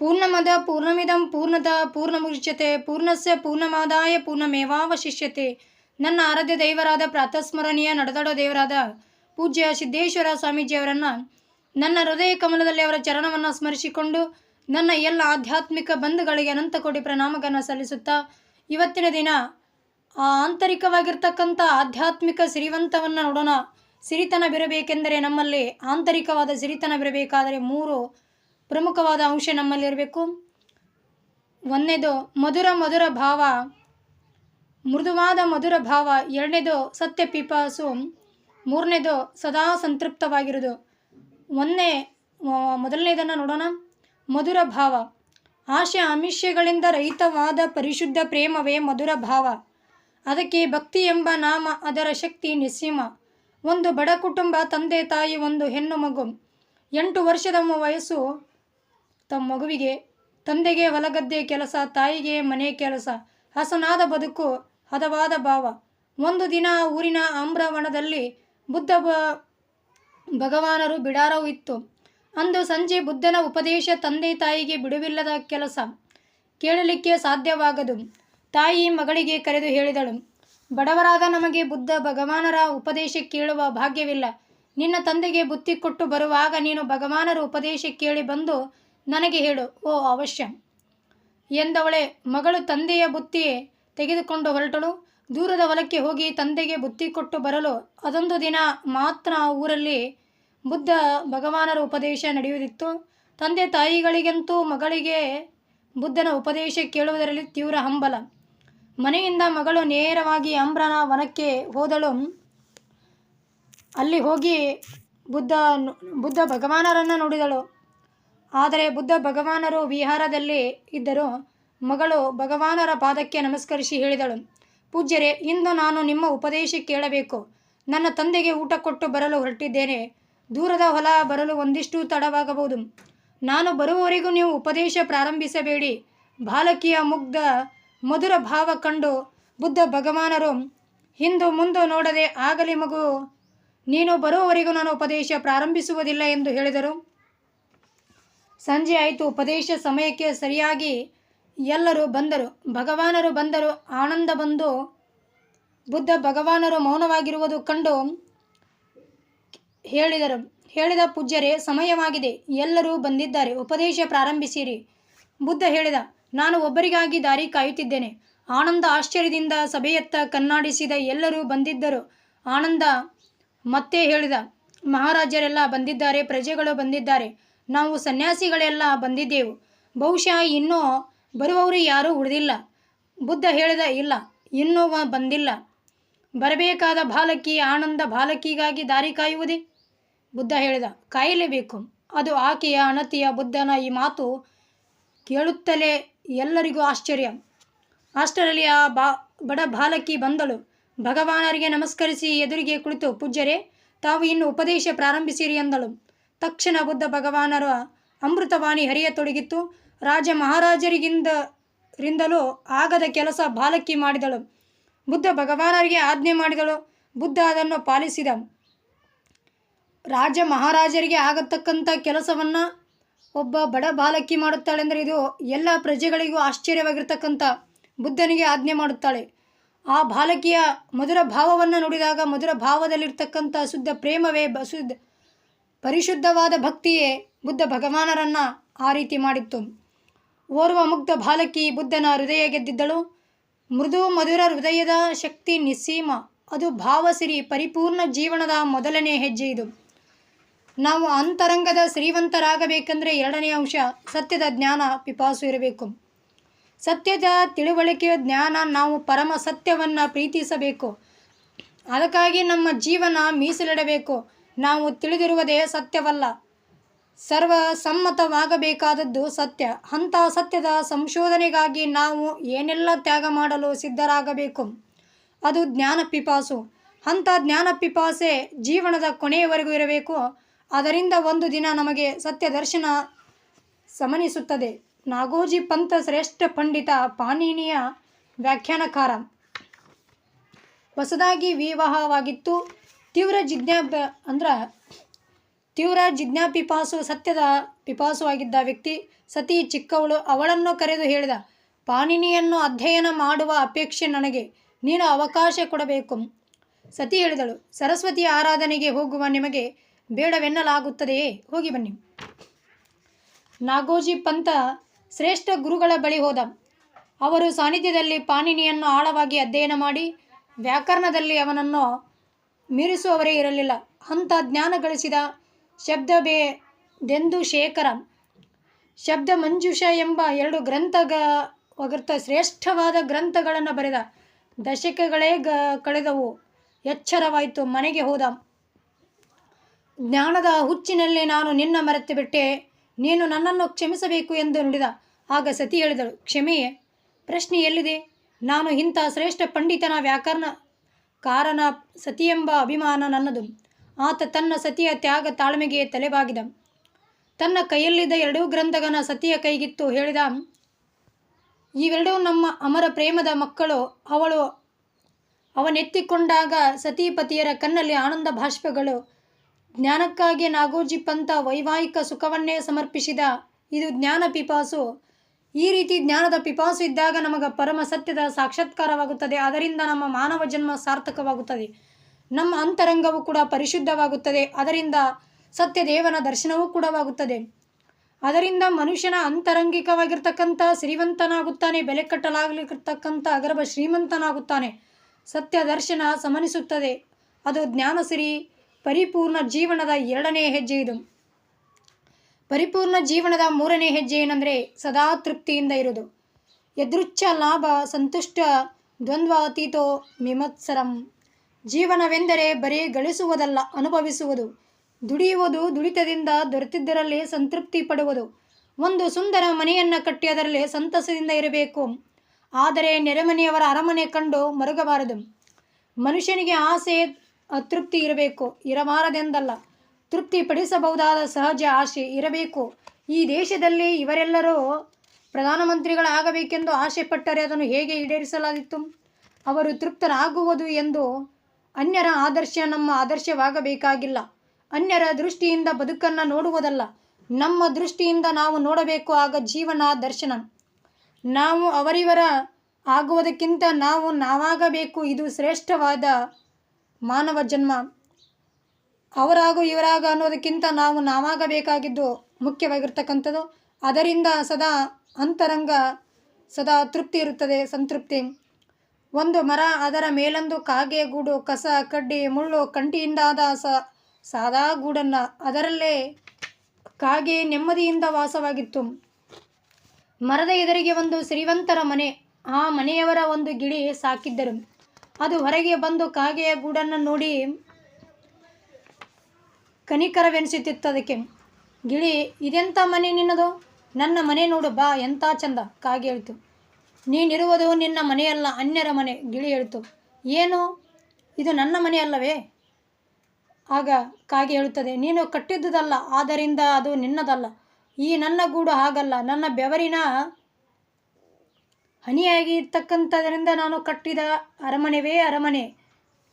ಪೂರ್ಣಮದ ಪೂರ್ಣಮಿದಂ ಪೂರ್ಣದ ಪೂರ್ಣಮುಚ್ಯತೆ, ಪೂರ್ಣಸ್ಯ ಪೂರ್ಣಮಾದಾಯ ಪೂರ್ಣಮೇವಾವಶಿಷ್ಯತೆ. ನನ್ನ ಆರಾಧ್ಯ ದೈವರಾದ ಪ್ರಾತಸ್ಮರಣೀಯ ನಡೆದಾಡೋ ದೇವರಾದ ಪೂಜ್ಯ ಸಿದ್ದೇಶ್ವರ ಸ್ವಾಮೀಜಿಯವರನ್ನು ನನ್ನ ಹೃದಯ ಕಮಲದಲ್ಲಿ ಅವರ ಚರಣವನ್ನು ಸ್ಮರಿಸಿಕೊಂಡು ನನ್ನ ಎಲ್ಲ ಆಧ್ಯಾತ್ಮಿಕ ಬಂಧುಗಳಿಗೆ ಅನಂತ ಕೋಟಿ ಪ್ರಣಾಮಗಳನ್ನು ಸಲ್ಲಿಸುತ್ತಾ ಇವತ್ತಿನ ದಿನ ಆ ಆಂತರಿಕವಾಗಿರ್ತಕ್ಕಂಥ ಆಧ್ಯಾತ್ಮಿಕ ಸಿರಿವಂತವನ್ನು ನೋಡೋಣ. ಸಿರಿತನ ಬಿರಬೇಕೆಂದರೆ ನಮ್ಮಲ್ಲಿ ಆಂತರಿಕವಾದ ಸಿರಿತನ ಬಿರಬೇಕಾದರೆ ಮೂರು ಪ್ರಮುಖವಾದ ಅಂಶ ನಮ್ಮಲ್ಲಿರಬೇಕು. ಒಂದನೇದು, ಮಧುರ ಮಧುರ ಭಾವ. ಮೃದುವಾದ ಮಧುರ ಭಾವ. ಎರಡನೇದು, ಸತ್ಯ ಪಿಪಾಸು. ಮೂರನೇದು, ಸದಾ ಸಂತೃಪ್ತವಾಗಿರೋದು ಒಂದನೇ ಮೊದಲನೇದನ್ನು ನೋಡೋಣ. ಮಧುರ ಭಾವ. ಆಶೆ ಆಮಿಷಗಳಿಂದ ರಹಿತವಾದ ಪರಿಶುದ್ಧ ಪ್ರೇಮವೇ ಮಧುರ ಭಾವ. ಅದಕ್ಕೆ ಭಕ್ತಿ ಎಂಬ ನಾಮ, ಅದರ ಶಕ್ತಿ ನಿಸ್ಸೀಮ. ಒಂದು ಬಡ ಕುಟುಂಬ, ತಂದೆ ತಾಯಿ, ಒಂದು ಹೆಣ್ಣು ಮಗು. ಎಂಟು ವರ್ಷದ ವಯಸ್ಸು ತಮ್ಮ ಮಗುವಿಗೆ, ತಂದೆಗೆ ಹೊಲಗದ್ದೆ ಕೆಲಸ, ತಾಯಿಗೆ ಮನೆ ಕೆಲಸ, ಹಸನಾದ ಬದುಕು, ಹದವಾದ ಭಾವ. ಒಂದು ದಿನ ಊರಿನ ಆಮ್ರವನದಲ್ಲಿ ಬುದ್ಧ ಭಗವಾನರು ಬಿಡಾರವು ಇತ್ತು. ಅಂದು ಸಂಜೆ ಬುದ್ಧನ ಉಪದೇಶ ತಂದೆ ತಾಯಿಗೆ ಬಿಡುವಿಲ್ಲದ ಕೆಲಸ. ಕೇಳಲಿಕ್ಕೆ ಸಾಧ್ಯವಾಗದು. ತಾಯಿ ಮಗಳಿಗೆ ಕರೆದು ಹೇಳಿದಳು, ಬಡವರಾದ ನಮಗೆ ಬುದ್ಧ ಭಗವಾನರ ಉಪದೇಶ ಕೇಳುವ ಭಾಗ್ಯವಿಲ್ಲ. ನಿನ್ನ ತಂದೆಗೆ ಬುತ್ತಿ ಕೊಟ್ಟು ಬರುವಾಗ ನೀನು ಭಗವಾನರ ಉಪದೇಶ ಕೇಳಿ ಬಂದು ನನಗೆ ಹೇಳು, ಓ ಅವಶ್ಯ. ಎಂದವಳೆ, ಮಗಳು ತಂದೆಯ ಬುತ್ತಿ ತೆಗೆದುಕೊಂಡು ಹೊರಟಳು. ದೂರದ ಹೊಲಕ್ಕೆ ಹೋಗಿ ತಂದೆಗೆ ಬುತ್ತಿ ಕೊಟ್ಟು ಬರಲು. ಅದೊಂದು ದಿನ ಮಾತ್ರ ಊರಲ್ಲಿ ಬುದ್ಧ ಭಗವಾನರ ಉಪದೇಶ ನಡೆಯುವುದಿತ್ತು. ತಂದೆ ತಾಯಿಗಳಿಗಂತೂ ಮಗಳಿಗೆ ಬುದ್ಧನ ಉಪದೇಶ ಕೇಳುವುದರಲ್ಲಿ ತೀವ್ರ ಹಂಬಲ. ಮನೆಯಿಂದ ಮಗಳು ನೇರವಾಗಿ ಅಂಬ್ರನ ವನಕ್ಕೆ ಹೋದಳು. ಅಲ್ಲಿ ಹೋಗಿ ಬುದ್ಧ ಬುದ್ಧ ಭಗವಾನರನ್ನು ನೋಡಿದಳು. ಆದರೆ ಬುದ್ಧ ಭಗವಾನರು ವಿಹಾರದಲ್ಲಿ ಇದ್ದರು. ಮಗಳು ಭಗವಾನರ ಪಾದಕ್ಕೆ ನಮಸ್ಕರಿಸಿ ಹೇಳಿದಳು, ಪೂಜ್ಯರೇ, ಇಂದು ನಾನು ನಿಮ್ಮ ಉಪದೇಶ ಕೇಳಬೇಕು. ನನ್ನ ತಂದೆಗೆ ಊಟ ಕೊಟ್ಟು ಬರಲು ಹೊರಟಿದ್ದೇನೆ. ದೂರದ ಹೊಲ ಬರಲು ಒಂದಿಷ್ಟು ತಡವಾಗಬಹುದು. ನಾನು ಬರುವವರೆಗೂ ನೀವು ಉಪದೇಶ ಪ್ರಾರಂಭಿಸಬೇಡಿ. ಬಾಲಕಿಯ ಮುಗ್ಧ ಮಧುರ ಭಾವ ಕಂಡು ಬುದ್ಧ ಭಗವಾನರು, ಹಿಂದು ಮುಂದು ನೋಡದೆ ಆಗಲಿ ಮಗು. ನೀನು ಬರುವವರೆಗೂ ನಾನು ಉಪದೇಶ ಪ್ರಾರಂಭಿಸುವುದಿಲ್ಲ ಎಂದು ಹೇಳಿದರು. ಸಂಜೆ ಆಯಿತು. ಉಪದೇಶ ಸಮಯಕ್ಕೆ ಸರಿಯಾಗಿ ಎಲ್ಲರೂ ಬಂದರು. ಭಗವಾನರು ಬಂದರು. ಆನಂದ ಬಂದು ಬುದ್ಧ ಭಗವಾನರು ಮೌನವಾಗಿರುವುದು ಕಂಡು ಹೇಳಿದರು. ಹೇಳಿದ ಪೂಜ್ಯರೇ, ಸಮಯವಾಗಿದೆ. ಎಲ್ಲರೂ ಬಂದಿದ್ದಾರೆ. ಉಪದೇಶ ಪ್ರಾರಂಭಿಸಿರಿ. ಬುದ್ಧ ಹೇಳಿದ, ನಾನು ಒಬ್ಬರಿಗಾಗಿ ದಾರಿ ಕಾಯುತ್ತಿದ್ದೇನೆ. ಆನಂದ ಆಶ್ಚರ್ಯದಿಂದ ಸಭೆಯತ್ತ ಕಣ್ಣಾಡಿಸಿದ ಎಲ್ಲರೂ ಬಂದಿದ್ದರು. ಆನಂದ ಮತ್ತೆ ಹೇಳಿದ, ಮಹಾರಾಜರೆಲ್ಲ ಬಂದಿದ್ದಾರೆ. ಪ್ರಜೆಗಳು ಬಂದಿದ್ದಾರೆ. ನಾವು ಸನ್ಯಾಸಿಗಳೆಲ್ಲ ಬಂದಿದ್ದೆವು. ಬಹುಶಃ ಇನ್ನೂ ಬರುವವರು ಯಾರೂ ಉಳಿದಿಲ್ಲ. ಬುದ್ಧ ಹೇಳಿದ, ಇಲ್ಲ ಇನ್ನೂ ಬಂದಿಲ್ಲ. ಬರಬೇಕಾದ ಬಾಲಕಿ, ಆನಂದ ಬಾಲಕಿಗಾಗಿ ದಾರಿ ಕಾಯುವುದೇ? ಬುದ್ಧ ಹೇಳಿದ ಕಾಯಲೇಬೇಕು ಅದು ಆಕೆಯ ಅಣತಿಯ ಬುದ್ಧನ ಈ ಮಾತು ಕೇಳುತ್ತಲೇ ಎಲ್ಲರಿಗೂ ಆಶ್ಚರ್ಯ. ಅಷ್ಟರಲ್ಲಿ ಆ ಬಾ, ಬಡ ಬಾಲಕಿ ಬಂದಳು. ಭಗವಾನರಿಗೆ ನಮಸ್ಕರಿಸಿ ಎದುರಿಗೆ ಕುಳಿತು, ಪೂಜ್ಯರೇ, ತಾವು ಇನ್ನು ಉಪದೇಶ ಪ್ರಾರಂಭಿಸಿರಿ ಎಂದಳು. ತಕ್ಷಣ ಬುದ್ಧ ಭಗವಾನರ ಅಮೃತವಾಣಿ ಹರಿಯತೊಡಗಿತ್ತು. ರಾಜ ಮಹಾರಾಜರಿಗಿಂದ ರಿಂದಲೂ ಆಗದ ಕೆಲಸ ಬಾಲಕಿ ಮಾಡಿದಳು. ಬುದ್ಧ ಭಗವಾನರಿಗೆ ಆಜ್ಞೆ ಮಾಡಿದಳು. ಬುದ್ಧ ಅದನ್ನು ಪಾಲಿಸಿದ. ರಾಜ ಮಹಾರಾಜರಿಗೆ ಆಗತಕ್ಕಂಥ ಕೆಲಸವನ್ನು ಒಬ್ಬ ಬಡ ಬಾಲಕಿ ಮಾಡುತ್ತಾಳೆಂದರೆ ಇದು ಎಲ್ಲ ಪ್ರಜೆಗಳಿಗೂ ಆಶ್ಚರ್ಯವಾಗಿರ್ತಕ್ಕಂಥ ಬುದ್ಧನಿಗೆ ಆಜ್ಞೆ ಮಾಡುತ್ತಾಳೆ. ಆ ಬಾಲಕಿಯ ಮಧುರ ಭಾವವನ್ನು ನೋಡಿದಾಗ ಮಧುರ ಭಾವದಲ್ಲಿರ್ತಕ್ಕಂಥ ಶುದ್ಧ ಪ್ರೇಮವೇ ಬ ಶುದ್ಧ ಪರಿಶುದ್ಧವಾದ ಭಕ್ತಿಯೇ ಬುದ್ಧ ಭಗವಾನರನ್ನು ಆ ರೀತಿ ಮಾಡಿತ್ತು. ಓರ್ವ ಮುಗ್ಧ ಬಾಲಕಿ ಬುದ್ಧನ ಹೃದಯ ಗೆದ್ದಿದ್ದಳು. ಮೃದು ಮಧುರ ಹೃದಯದ ಶಕ್ತಿ ನಿಸ್ಸೀಮ. ಅದು ಭಾವಸಿರಿ ಪರಿಪೂರ್ಣ ಜೀವನದ ಮೊದಲನೇ ಹೆಜ್ಜೆ ಇದು. ನಾವು ಅಂತರಂಗದ ಶ್ರೀವಂತರಾಗಬೇಕೆಂದರೆ ಎರಡನೇ ಅಂಶ ಸತ್ಯದ ಜ್ಞಾನ ಪಿಪಾಸು ಇರಬೇಕು. ಸತ್ಯದ ತಿಳುವಳಿಕೆಯ ಜ್ಞಾನ ನಾವು ಪರಮ ಸತ್ಯವನ್ನು ಪ್ರೀತಿಸಬೇಕು. ಅದಕ್ಕಾಗಿ ನಮ್ಮ ಜೀವನ ಮೀಸಲಿಡಬೇಕು. ನಾವು ತಿಳಿದಿರುವುದೇ ಸತ್ಯವಲ್ಲ. ಸರ್ವಸಮ್ಮತವಾಗಬೇಕಾದದ್ದು ಸತ್ಯ. ಅಂಥ ಸತ್ಯದ ಸಂಶೋಧನೆಗಾಗಿ ನಾವು ಏನೆಲ್ಲ ತ್ಯಾಗ ಮಾಡಲು ಸಿದ್ಧರಾಗಬೇಕು? ಅದು ಜ್ಞಾನ ಪಿಪಾಸು ಅಂಥ ಜ್ಞಾನ ಪಿಪಾಸೆ ಜೀವನದ ಕೊನೆಯವರೆಗೂ ಇರಬೇಕು. ಅದರಿಂದ ಒಂದು ದಿನ ನಮಗೆ ಸತ್ಯ ದರ್ಶನ ಸಮನಿಸುತ್ತದೆ. ನಾಗೋಜಿ ಪಂಥ ಶ್ರೇಷ್ಠ ಪಂಡಿತ ಪಾಣಿನಿಯ ವ್ಯಾಖ್ಯಾನಕಾರ. ಹೊಸದಾಗಿ ವಿವಾಹವಾಗಿತ್ತು. ತೀವ್ರ ಜಿಜ್ಞಾಪ ಅಂದ್ರೆ ತೀವ್ರ ಜಿಜ್ಞಾ ಪಿಪಾಸು ಸತ್ಯದ ಪಿಪಾಸುವಾಗಿದ್ದ ವ್ಯಕ್ತಿ ಸತಿ ಚಿಕ್ಕವಳು, ಅವಳನ್ನು ಕರೆದು ಹೇಳಿದ, ಪಾಣಿನಿಯನ್ನು ಅಧ್ಯಯನ ಮಾಡುವ ಅಪೇಕ್ಷೆ ನನಗೆ, ನೀನು ಅವಕಾಶ ಕೊಡಬೇಕು. ಸತಿ ಹೇಳಿದಳು ಸರಸ್ವತಿಯ ಆರಾಧನೆಗೆ ಹೋಗುವ ನಿಮಗೆ ಬೇಡವೆನ್ನಲಾಗುತ್ತದೆಯೇ? ಹೋಗಿ ಬನ್ನಿ. ನಾಗೋಜಿ ಪಂಥ ಶ್ರೇಷ್ಠ ಗುರುಗಳ ಬಳಿ ಹೋದ, ಅವರು ಸಾನ್ನಿಧ್ಯದಲ್ಲಿ ಪಾಣಿನಿಯನ್ನು ಆಳವಾಗಿ ಅಧ್ಯಯನ ಮಾಡಿ, ವ್ಯಾಕರಣದಲ್ಲಿ ಅವನನ್ನು ಮೀರಿಸುವವರೇ ಇರಲಿಲ್ಲ. ಅಂಥ ಜ್ಞಾನ ಗಳಿಸಿದ ಶಬ್ದ ಬೇ ದೆಂದು ಶೇಖರ. ಶಬ್ದ ಮಂಜುಷ ಎಂಬ ಎರಡು ಗ್ರಂಥಗ ಒಗರ್ತ ಶ್ರೇಷ್ಠವಾದ ಗ್ರಂಥಗಳನ್ನು ಬರೆದ ದಶಕಗಳೇ ಗ ಕಳೆದವು. ಎಚ್ಚರವಾಯಿತು, ಮನೆಗೆ ಹೋದ. ಜ್ಞಾನದ ಹುಚ್ಚಿನಲ್ಲಿ ನಾನು ನಿನ್ನ ಮರೆತು ಬಿಟ್ಟೆ. ನೀನು ನನ್ನನ್ನು ಕ್ಷಮಿಸಬೇಕು ಎಂದು ನುಡಿದ. ಆಗ ಸತಿ ಹೇಳಿದಳು, ಕ್ಷಮೆಯೇ, ಪ್ರಶ್ನೆ ಎಲ್ಲಿದೆ? ನಾನು ಇಂಥ ಶ್ರೇಷ್ಠ ಪಂಡಿತನ ವ್ಯಾಕರಣ ಕಾರಣ ಸತಿಯೆಂಬ ಅಭಿಮಾನ ನನ್ನದು. ಆತ ತನ್ನ ಸತಿಯ ತ್ಯಾಗ ತಾಳ್ಮೆಗೆ ತಲೆಬಾಗಿದ. ತನ್ನ ಕೈಯಲ್ಲಿದ್ದ ಎರಡೂ ಗ್ರಂಥಗನ ಸತಿಯ ಕೈಗಿತ್ತು ಹೇಳಿದ, ಇವೆರಡೂ ನಮ್ಮ ಅಮರ ಪ್ರೇಮದ ಮಕ್ಕಳು. ಅವಳು ಅವನೆತ್ತಿಕೊಂಡಾಗ ಸತೀಪತಿಯರ ಕಣ್ಣಲ್ಲಿ ಆನಂದ ಭಾಷ್ಪಗಳು. ಜ್ಞಾನಕ್ಕಾಗಿ ನಾಗೋಜಿ ಪಂಥ ವೈವಾಹಿಕ ಸುಖವನ್ನೇ ಸಮರ್ಪಿಸಿದ. ಇದು ಜ್ಞಾನ ಪಿಪಾಸು. ಈ ರೀತಿ ಜ್ಞಾನದ ಪಿಪಾಸು ಇದ್ದಾಗ ನಮಗೆ ಪರಮ ಸತ್ಯದ ಸಾಕ್ಷಾತ್ಕಾರವಾಗುತ್ತದೆ. ಅದರಿಂದ ನಮ್ಮ ಮಾನವ ಜನ್ಮ ಸಾರ್ಥಕವಾಗುತ್ತದೆ. ನಮ್ಮ ಅಂತರಂಗವು ಕೂಡ ಪರಿಶುದ್ಧವಾಗುತ್ತದೆ. ಅದರಿಂದ ಸತ್ಯ ದೇವನ ದರ್ಶನವೂ ಕೂಡವಾಗುತ್ತದೆ ಅದರಿಂದ ಮನುಷ್ಯನ ಅಂತರಂಗಿಕವಾಗಿರ್ತಕ್ಕಂಥ ಸಿರಿವಂತನಾಗುತ್ತಾನೆ ಬೆಲೆ ಕಟ್ಟಲಾಗಲಿರ್ತಕ್ಕಂಥ ಅಗರ್ಭ ಶ್ರೀಮಂತನಾಗುತ್ತಾನೆ. ಸತ್ಯ ದರ್ಶನ ಸಮನಿಸುತ್ತದೆ. ಅದು ಜ್ಞಾನಸಿರಿ ಪರಿಪೂರ್ಣ ಜೀವನದ ಎರಡನೇ ಹೆಜ್ಜೆ ಇದು. ಪರಿಪೂರ್ಣ ಜೀವನದ ಮೂರನೇ ಹೆಜ್ಜೆ ಏನಂದರೆ ಸದಾ ತೃಪ್ತಿಯಿಂದ ಇರುವುದು. ಯದೃಚ್ಛ ಲಾಭ ಸಂತುಷ್ಟ ದ್ವಂದ್ವಾತೀತೋ ಮಿಮತ್ಸರಂ. ಜೀವನವೆಂದರೆ ಬರೀ ಗಳಿಸುವುದಲ್ಲ, ಅನುಭವಿಸುವುದು. ದುಡಿಯುವುದು ದುಡಿತದಿಂದ ದೊರೆತಿದ್ದರಲ್ಲಿ ಸಂತೃಪ್ತಿ ಪಡುವುದು. ಒಂದು ಸುಂದರ ಮನೆಯನ್ನು ಕಟ್ಟಿ ಅದರಲ್ಲಿ ಸಂತಸದಿಂದ ಇರಬೇಕು. ಆದರೆ ನೆರೆಮನೆಯವರ ಅರಮನೆ ಕಂಡು ಮರುಗಬಾರದು. ಮನುಷ್ಯನಿಗೆ ಆಸೆ, ಅತೃಪ್ತಿ ಇರಬೇಕು. ಇರಬಾರದೆಂದಲ್ಲ. ತೃಪ್ತಿ ಪಡಿಸಬಹುದಾದ ಸಹಜ ಆಸೆ ಇರಬೇಕು. ಈ ದೇಶದಲ್ಲಿ ಇವರೆಲ್ಲರೂ ಪ್ರಧಾನಮಂತ್ರಿಗಳಾಗಬೇಕೆಂದು ಆಶೆ ಪಟ್ಟರೆ ಅದನ್ನು ಹೇಗೆ ಈಡೇರಿಸಲಾಗಿತ್ತು? ಅವರು ತೃಪ್ತರಾಗುವುದು ಎಂದು ಅನ್ಯರ ಆದರ್ಶ ನಮ್ಮ ಆದರ್ಶವಾಗಬೇಕಾಗಿಲ್ಲ. ಅನ್ಯರ ದೃಷ್ಟಿಯಿಂದ ಬದುಕನ್ನು ನೋಡುವುದಲ್ಲ. ನಮ್ಮ ದೃಷ್ಟಿಯಿಂದ ನಾವು ನೋಡಬೇಕು ಆಗ ಜೀವನ ದರ್ಶನ. ನಾವು ಅವರಿವರ ಆಗುವುದಕ್ಕಿಂತ ನಾವು ನಾವಾಗಬೇಕು. ಇದು ಶ್ರೇಷ್ಠವಾದ ಮಾನವ ಜನ್ಮ. ಅವರಾಗು ಇವರಾಗ ಅನ್ನೋದಕ್ಕಿಂತ ನಾವು ನಾವಾಗಬೇಕಾಗಿದ್ದು ಮುಖ್ಯವಾಗಿರ್ತಕ್ಕಂಥದ್ದು. ಅದರಿಂದ ಸದಾ ಅಂತರಂಗ ಸದಾ ತೃಪ್ತಿ ಇರುತ್ತದೆ, ಸಂತೃಪ್ತಿ. ಒಂದು ಮರ ಅದರ ಮೇಲೊಂದು ಕಾಗೆ, ಗೂಡು, ಕಸ, ಕಡ್ಡಿ, ಮುಳ್ಳು, ಕಂಟಿಯಿಂದಾದ ಸ, ಸಾದಾ ಗೂಡನ್ನು ಅದರಲ್ಲೇ ಕಾಗೆ ನೆಮ್ಮದಿಯಿಂದ ವಾಸವಾಗಿತ್ತು. ಮರದ ಎದುರಿಗೆ ಒಂದು ಶ್ರೀವಂತರ ಮನೆ, ಆ ಮನೆಯವರ ಒಂದು ಗಿಳಿ ಸಾಕಿದ್ದರು. ಅದು ಹೊರಗೆ ಬಂದು ಕಾಗೆಯ ಗೂಡನ್ನು ನೋಡಿ ಕನಿಕರವೆನಿಸುತ್ತಿತ್ತು ಅದಕ್ಕೆ. ಗಿಳಿ ಇದೆಂಥ ಮನೆ ನಿನ್ನದು? ನನ್ನ ಮನೆ ನೋಡು ಬಾ ಎಂಥ ಚಂದ? ಕಾಗೆ ಹೇಳ್ತು. ನೀನಿರುವುದು ನಿನ್ನ ಮನೆಯಲ್ಲ, ಅನ್ಯರ ಮನೆ, ಗಿಳಿ ಹೇಳ್ತು. ಏನು? ಇದು ನನ್ನ ಮನೆ ಅಲ್ಲವೇ? ಆಗ ಕಾಗೆ ಹೇಳುತ್ತದೆ, ನೀನು ಕಟ್ಟಿದ್ದುದಲ್ಲ, ಆದ್ದರಿಂದ ಅದು ನಿನ್ನದಲ್ಲ. ಈ ನನ್ನ ಗೂಡು ಹಾಗಲ್ಲ, ನನ್ನ ಬೆವರಿನ ಹನಿಯಾಗಿ ಇರ್ತಕ್ಕಂಥದ್ರಿಂದ ನಾನು ಕಟ್ಟಿದ ಅರಮನೆವೇ ಅರಮನೆ.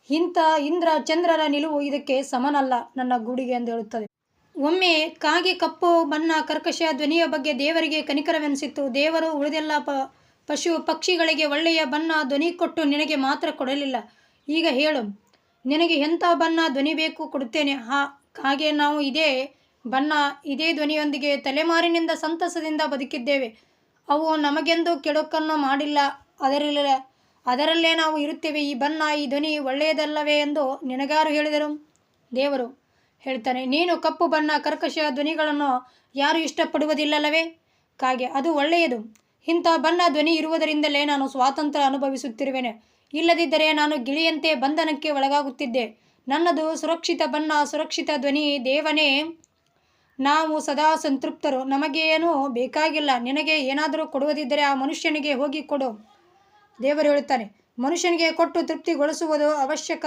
ಇಂಥ ಇಂದ್ರ ಚಂದ್ರರ ನಿಲುವು ಇದಕ್ಕೆ ಸಮನಲ್ಲ ನನ್ನ ಗೂಡಿಗೆ ಎಂದು ಹೇಳುತ್ತದೆ. ಒಮ್ಮೆ ಕಾಗೆ ಕಪ್ಪು ಬಣ್ಣ ಕರ್ಕಶ ಧ್ವನಿಯ ಬಗ್ಗೆ ದೇವರಿಗೆ ಕನಿಕರವೆನಿಸಿತ್ತು. ದೇವರು ಉಳಿದೆಲ್ಲ ಪ ಪಶು ಪಕ್ಷಿಗಳಿಗೆ ಒಳ್ಳೆಯ ಬಣ್ಣ ಧ್ವನಿ ಕೊಟ್ಟು ನಿನಗೆ ಮಾತ್ರ ಕೊಡಲಿಲ್ಲ. ಈಗ ಹೇಳು, ನಿನಗೆ ಎಂಥ ಬಣ್ಣ ಧ್ವನಿ ಬೇಕು ಕೊಡುತ್ತೇನೆ? ಹಾ ಹಾಗೆ ನಾವು ಇದೇ ಬಣ್ಣ, ಇದೇ ಧ್ವನಿಯೊಂದಿಗೆ ತಲೆಮಾರಿನಿಂದ ಸಂತಸದಿಂದ ಬದುಕಿದ್ದೇವೆ. ಅವು ನಮಗೆಂದು ಕೆಡುಕನ್ನು ಮಾಡಿಲ್ಲ ಅದರಲ್ಲ ಅದರಲ್ಲೇ ನಾವು ಇರುತ್ತೇವೆ, ಈ ಬನ್ನ ಈ ಧ್ವನಿ ಒಳ್ಳೆಯದಲ್ಲವೇ ಎಂದು ನಿನಗಾರು ಹೇಳಿದರು. ದೇವರು ಹೇಳ್ತಾನೆ, ನೀನು ಕಪ್ಪು ಬಣ್ಣ, ಕರ್ಕಶ ಧ್ವನಿಗಳನ್ನು ಯಾರು ಇಷ್ಟಪಡುವುದಿಲ್ಲಲ್ಲವೇ? ಕಾಗೆ, ಅದು ಒಳ್ಳೆಯದು. ಇಂಥ ಬಣ್ಣ ಧ್ವನಿ ಇರುವುದರಿಂದಲೇ ನಾನು ಸ್ವಾತಂತ್ರ್ಯ ಅನುಭವಿಸುತ್ತಿರುವೆನೆ. ಇಲ್ಲದಿದ್ದರೆ ನಾನು ಗಿಳಿಯಂತೆ ಬಂಧನಕ್ಕೆ ಒಳಗಾಗುತ್ತಿದ್ದೆ. ನನ್ನದು ಸುರಕ್ಷಿತ ಬಣ್ಣ, ಸುರಕ್ಷಿತ ಧ್ವನಿ, ದೇವನೇ. ನಾವು ಸದಾ ಸಂತೃಪ್ತರು. ನಮಗೇನು ಬೇಕಾಗಿಲ್ಲ. ನಿನಗೆ ಏನಾದರೂ ಕೊಡುವುದಿದ್ದರೆ ಆ ಮನುಷ್ಯನಿಗೆ ಹೋಗಿ ಕೊಡು. ದೇವರು ಹೇಳುತ್ತಾನೆ, ಮನುಷ್ಯನಿಗೆ ಕೊಟ್ಟು ತೃಪ್ತಿಗೊಳಿಸುವುದು ಅವಶ್ಯಕ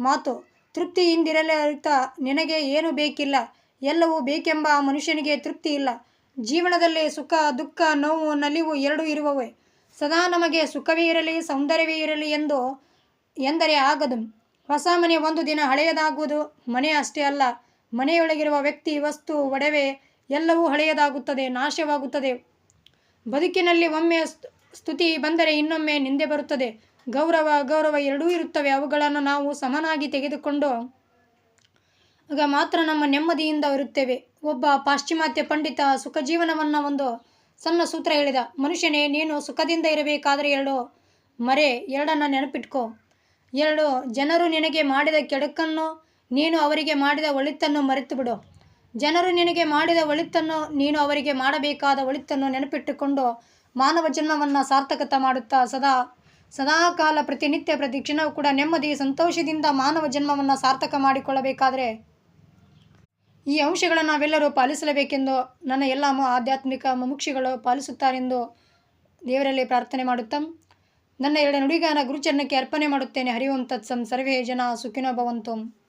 ಮಾತು. ತೃಪ್ತಿಯಿಂದಿರಲಿತ ನಿನಗೆ ಏನು ಬೇಕಿಲ್ಲ? ಎಲ್ಲವೂ ಬೇಕೆಂಬ ಮನುಷ್ಯನಿಗೆ ತೃಪ್ತಿ ಇಲ್ಲ. ಜೀವನದಲ್ಲಿ ಸುಖ, ದುಃಖ, ನೋವು, ನಲಿವು ಎರಡೂ ಇರುವವೇ. ಸದಾ ನಮಗೆ ಸುಖವೇ ಇರಲಿ, ಸೌಂದರ್ಯವೇ ಇರಲಿ ಎಂದು ಎಂದರೆ ಆಗದು. ಹೊಸ ಮನೆ ಒಂದು ದಿನ ಹಳೆಯದಾಗುವುದು ಮನೆ ಅಷ್ಟೇ ಅಲ್ಲ. ಮನೆಯೊಳಗಿರುವ ವ್ಯಕ್ತಿ, ವಸ್ತು, ಒಡವೆ ಎಲ್ಲವೂ ಹಳೆಯದಾಗುತ್ತದೆ, ನಾಶವಾಗುತ್ತದೆ. ಬದುಕಿನಲ್ಲಿ ಒಮ್ಮೆ ಸ್ತುತಿ ಬಂದರೆ ಇನ್ನೊಮ್ಮೆ ನಿಂದೆ ಬರುತ್ತದೆ. ಗೌರವ ಗೌರವ ಎರಡೂ ಇರುತ್ತವೆ. ಅವುಗಳನ್ನು ನಾವು ಸಮನಾಗಿ ತೆಗೆದುಕೊಂಡು ಆಗ ಮಾತ್ರ ನಮ್ಮ ನೆಮ್ಮದಿಯಿಂದ ಇರುತ್ತೇವೆ. ಒಬ್ಬ ಪಾಶ್ಚಿಮಾತ್ಯ ಪಂಡಿತ ಸುಖ ಜೀವನವನ್ನು ಒಂದು ಸಣ್ಣ ಸೂತ್ರ ಹೇಳಿದ. ಮನುಷ್ಯನೇ, ನೀನು ಸುಖದಿಂದ ಇರಬೇಕಾದರೆ ಎರಡು ಮರೆ, ಎರಡನ್ನು ನೆನಪಿಟ್ಕೋ. ಎರಡು, ಜನರು ನಿನಗೆ ಮಾಡಿದ ಕೆಡುಕನ್ನು ನೀನು ಅವರಿಗೆ ಮಾಡಿದ ಒಳಿತನ್ನು ಮರೆತು ಬಿಡು ಜನರು ನಿನಗೆ ಮಾಡಿದ ಒಳಿತನ್ನು ನೀನು ಅವರಿಗೆ ಮಾಡಬೇಕಾದ ಒಳಿತನ್ನು ನೆನಪಿಟ್ಟುಕೊಂಡು ಮಾನವ ಜನ್ಮವನ್ನು ಸಾರ್ಥಕತೆ ಮಾಡುತ್ತಾ ಸದಾ ಸದಾಕಾಲ ಪ್ರತಿನಿತ್ಯ ಪ್ರತಿ ಕ್ಷಣವೂ ಕೂಡ ನೆಮ್ಮದಿ, ಸಂತೋಷದಿಂದ ಮಾನವ ಜನ್ಮವನ್ನು ಸಾರ್ಥಕ ಮಾಡಿಕೊಳ್ಳಬೇಕಾದರೆ ಈ ಅಂಶಗಳನ್ನು ನಾವೆಲ್ಲರೂ ಪಾಲಿಸಲೇಬೇಕೆಂದು ನನ್ನ ಎಲ್ಲ ಆಧ್ಯಾತ್ಮಿಕ ಮುಮುಕ್ಷಿಗಳು ಪಾಲಿಸುತ್ತಾರೆಂದು ದೇವರಲ್ಲಿ ಪ್ರಾರ್ಥನೆ ಮಾಡುತ್ತಾ ನನ್ನ ಎರಡು ನುಡಿಗಾನ ಗುರುಚರಣಕ್ಕೆ ಅರ್ಪಣೆ ಮಾಡುತ್ತೇನೆ. ಹರಿ ಓಂ ತತ್ಸಂ ಸರ್ವೇ ಜನ ಸುಖಿನೋ ಭವಂತು.